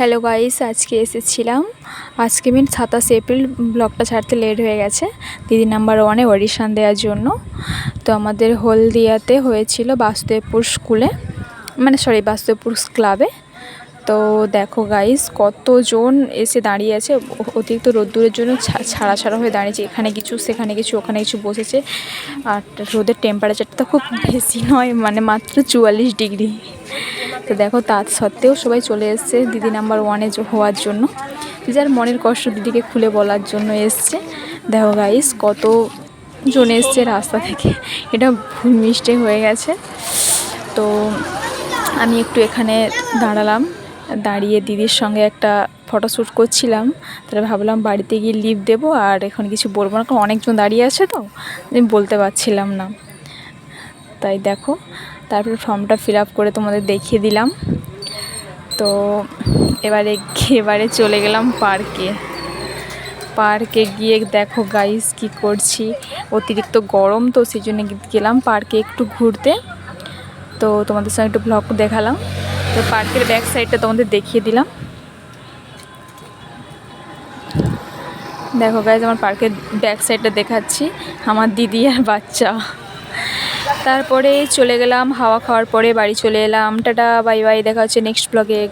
Hello guys আজকে এসেছিলাম। আজকে মিন সাতাশ এপ্রিল ব্লগটা ছাড়তে লেট হয়ে গেছে। দিদি নাম্বার ওয়ানে অডিশান দেওয়ার জন্য। তো আমাদের হলদিয়াতে হয়েছিল বাসুদেবপুর স্কুলে মানে সরি বাসুদেবপুর ক্লাবে তো দেখো গাইস কতজন এসে দাঁড়িয়ে আছে। অতিরিক্ত রোদ্দুরের জন্য ছাড়া ছাড়া হয়ে দাঁড়িয়েছে। এখানে কিছু, সেখানে কিছু, ওখানে কিছু বসেছে। আর রোদের টেম্পারেচারটা খুব বেশি নয় মানে মাত্র চুয়াল্লিশ ডিগ্রি তো দেখো তা সত্ত্বেও সবাই চলে এসছে দিদি নাম্বার ওয়ানে হওয়ার জন্য। যার মনের কষ্ট দিদিকে খুলে বলার জন্য এসছে। দেখো গাইস কত জন এসছে রাস্তা থেকে। এটা ভুল মিস্টেক হয়ে গেছে। তো আমি একটু এখানে দাঁড়ালাম। দাঁড়িয়ে দিদির সঙ্গে একটা ফটোশ্যুট করছিলাম। তাহলে ভাবলাম বাড়িতে গিয়ে লিভ দেবো আর এখন কিছু বলব না, কারণ অনেকজন দাঁড়িয়ে আছে তো। আমি বলতে পারছিলাম না। তাই দেখো, তারপরে ফর্মটা ফিল আপ করে তোমাদের দেখিয়ে দিলাম। তো এবারে এবারে চলে গেলাম পার্কে। পার্কে গিয়ে দেখো গাইস কি করছি। অতিরিক্ত গরম তো সেই জন্য গেলাম পার্কে একটু ঘুরতে। তো তোমাদের সঙ্গে একটু ব্লগ দেখালাম। তো পার্কের ব্যাক সাইডটা তোমাদের দেখিয়ে দিলাম। দেখো গাইজ আমার পার্কের ব্যাক সাইডটা দেখাচ্ছি। আমার দিদি আর বাচ্চা। তারপরে চলে গেলাম, হাওয়া খাওয়ার পরে বাড়ি চলে এলাম। টাটা, বাই বাই, দেখা হচ্ছে নেক্সট ব্লগে